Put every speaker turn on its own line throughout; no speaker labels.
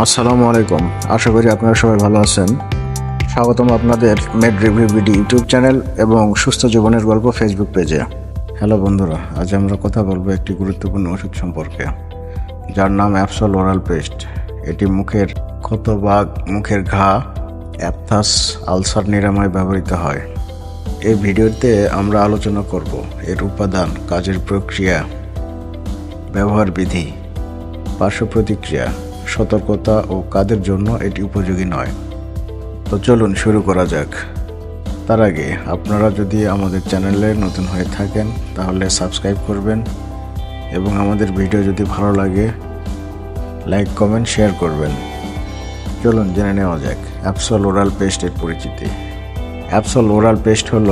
আসসালামু আলাইকুম। আশা করি আপনারা সবাই ভালো আছেন। স্বাগতম আপনাদের Med Review BD YouTube channel এবং সুস্থ জীবনের গল্প ফেসবুক পেজে। হ্যালো বন্ধুরা, আজ আমরা কথা বলব একটি গুরুত্বপূর্ণ ওষুধ সম্পর্কে। যার নাম অ্যাপসল ওরাল পেস্ট এটি মুখের ক্ষত বা মুখের ঘা অ্যাপথাস আলসার নিরাময় ব্যবহৃত হয়। এই ভিডিওতে আমরা আলোচনা করব এর উপাদান, কাজের প্রক্রিয়া, ব্যবহার বিধি, পার্শ্ব প্রতিক্রিয়া সতর্কতা ও কাদের জন্য এটি উপযোগী নয়। তো চলুন শুরু করা যাক। তার আগে আপনারা যদি আমাদের চ্যানেলে নতুন হয়ে থাকেন, তাহলে সাবস্ক্রাইব করবেন এবং আমাদের ভিডিও যদি ভালো লাগে, লাইক, কমেন্ট, শেয়ার করবেন। চলুন জেনে নেওয়া যাক অ্যাপসল ওরাল পেস্টের পরিচিতি। অ্যাপসল ওরাল পেস্ট হল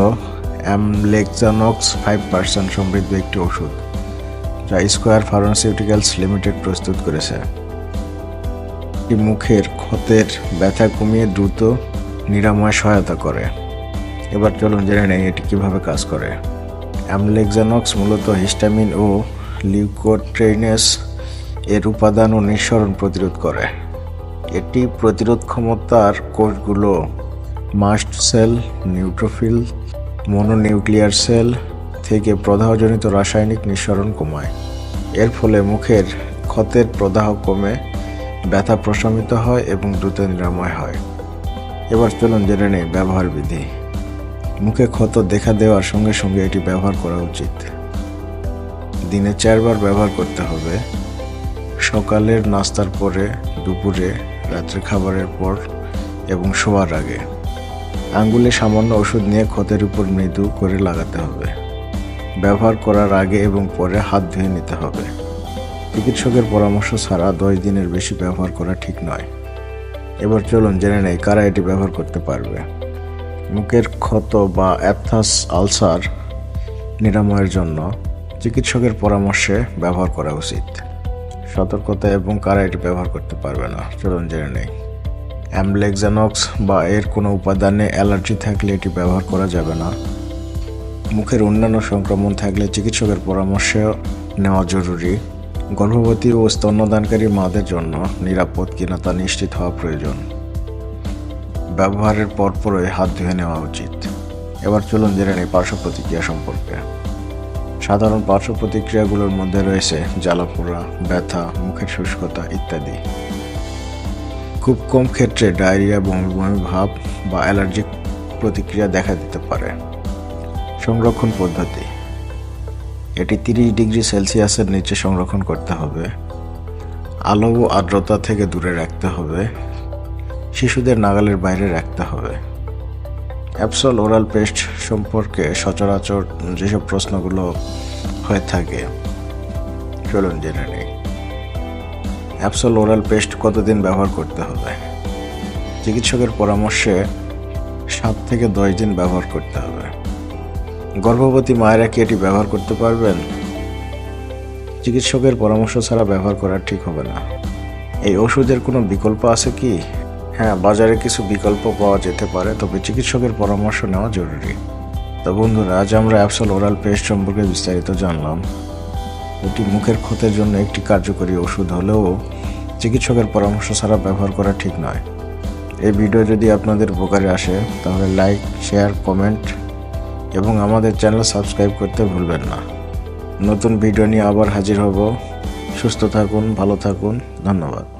অ্যামলেক্সানক্স ফাইভ পার্সেন্ট সমৃদ্ধ একটি ওষুধ, যা স্কোয়ার ফার্মাসিউটিক্যালস লিমিটেড প্রস্তুত করেছে। এটি মুখের ক্ষতের ব্যথা কমিয়ে দ্রুত নিরাময় সহায়তা করে। এবার চলুন জেনে নেই এটি কীভাবে কাজ করে। অ্যামলেক্সানক্স মূলত হিস্টামিন ও লিউকোট্রেইনেস এর উপাদান ও নিঃসরণ প্রতিরোধ করে। এটি প্রতিরোধ ক্ষমতার কোষগুলো mast cell, neutrophil, mononuclear cell থেকে প্রদাহজনিত রাসায়নিক নিঃসরণ কমায়। এর ফলে মুখের ক্ষতের প্রদাহ কমে ব্যথা প্রশমিত হয় এবং দ্রুত নিরাময় হয়। এবার চলুন জেনে নেই ব্যবহার বিধি। মুখে ক্ষত দেখা দেওয়ার সঙ্গে সঙ্গে এটি ব্যবহার করা উচিত। দিনে চারবার ব্যবহার করতে হবে। সকালের নাস্তার পরে, দুপুরে রাত্রে খাবারের পর এবং শোয়ার আগে। আঙ্গুলে সামান্য ওষুধ নিয়ে ক্ষতের উপর মৃদু করে লাগাতে হবে। ব্যবহার করার আগে এবং পরে হাত ধুয়ে নিতে হবে। চিকিৎসকের পরামর্শ ছাড়া দশ দিনের বেশি ব্যবহার করা ঠিক নয়। এবার চলুন জেনে নেই কারা এটি ব্যবহার করতে পারবে। মুখের ক্ষত বা অ্যাপথাস আলসার নিরাময়ের জন্য চিকিৎসকের পরামর্শে ব্যবহার করা উচিত। সতর্কতা এবং কারা এটি ব্যবহার করতে পারবে না, চলুন জেনে নেই। অ্যামলেক্সানক্স বা এর কোনো উপাদানে অ্যালার্জি থাকলে এটি ব্যবহার করা যাবে না। মুখের অন্যান্য সংক্রমণ থাকলে চিকিৎসকের পরামর্শ নেওয়া জরুরি। গর্ভবতী ও স্তন্যদানকারী মাদের জন্য নিরাপদ কিনা তা নিশ্চিত হওয়া প্রয়োজন। ব্যবহারের পরপরই হাত ধুয়ে নেওয়া উচিত। এবার চলুন জেনে নেই পার্শ্ব প্রতিক্রিয়া সম্পর্কে। সাধারণ পার্শ্ব প্রতিক্রিয়াগুলোর মধ্যে রয়েছে জ্বালাপোড়া, ব্যথা, মুখের শুষ্কতা ইত্যাদি। খুব কম ক্ষেত্রে ডায়রিয়া, বমি বমি ভাব বা অ্যালার্জিক প্রতিক্রিয়া দেখা দিতে পারে। সংরক্ষণ পদ্ধতি। এটি তিরিশ ডিগ্রি সেলসিয়াসের নিচে সংরক্ষণ করতে হবে। আলো ও আর্দ্রতা থেকে দূরে রাখতে হবে। শিশুদের নাগালের বাইরে রাখতে হবে। অ্যাপসল ওরাল পেস্ট সম্পর্কে সচরাচর যেসব প্রশ্নগুলো হয়ে থাকে, চলুন জেনে নিই। অ্যাপসল ওরাল পেস্ট কতদিন ব্যবহার করতে হবে? চিকিৎসকের পরামর্শে সাত থেকে দশ দিন ব্যবহার করতে হবে। গর্ভবতী মায়েরা কি এটি ব্যবহার করতে পারবেন? চিকিৎসকের পরামর্শ ছাড়া ব্যবহার করা ঠিক হবে না। এই ওষুধের কোনো বিকল্প আছে কি? হ্যাঁ বাজারে কিছু বিকল্প পাওয়া যেতে পারে, তবে চিকিৎসকের পরামর্শ নেওয়া জরুরি। তো বন্ধুরা, আজ আমরা অ্যাপসল ওরাল পেস্ট সম্পর্কে বিস্তারিত জানলাম। এটি মুখের ক্ষতের জন্য একটি কার্যকরী ওষুধ হলেও চিকিৎসকের পরামর্শ ছাড়া ব্যবহার করা ঠিক নয়। এই ভিডিও যদি আপনাদের উপকারে আসে, তাহলে লাইক, শেয়ার, কমেন্ট এবং আমাদের চ্যানেল সাবস্ক্রাইব করতে ভুলবেন না। নতুন ভিডিও নিয়ে আবার হাজির হব। সুস্থ থাকুন, ভালো থাকুন। ধন্যবাদ।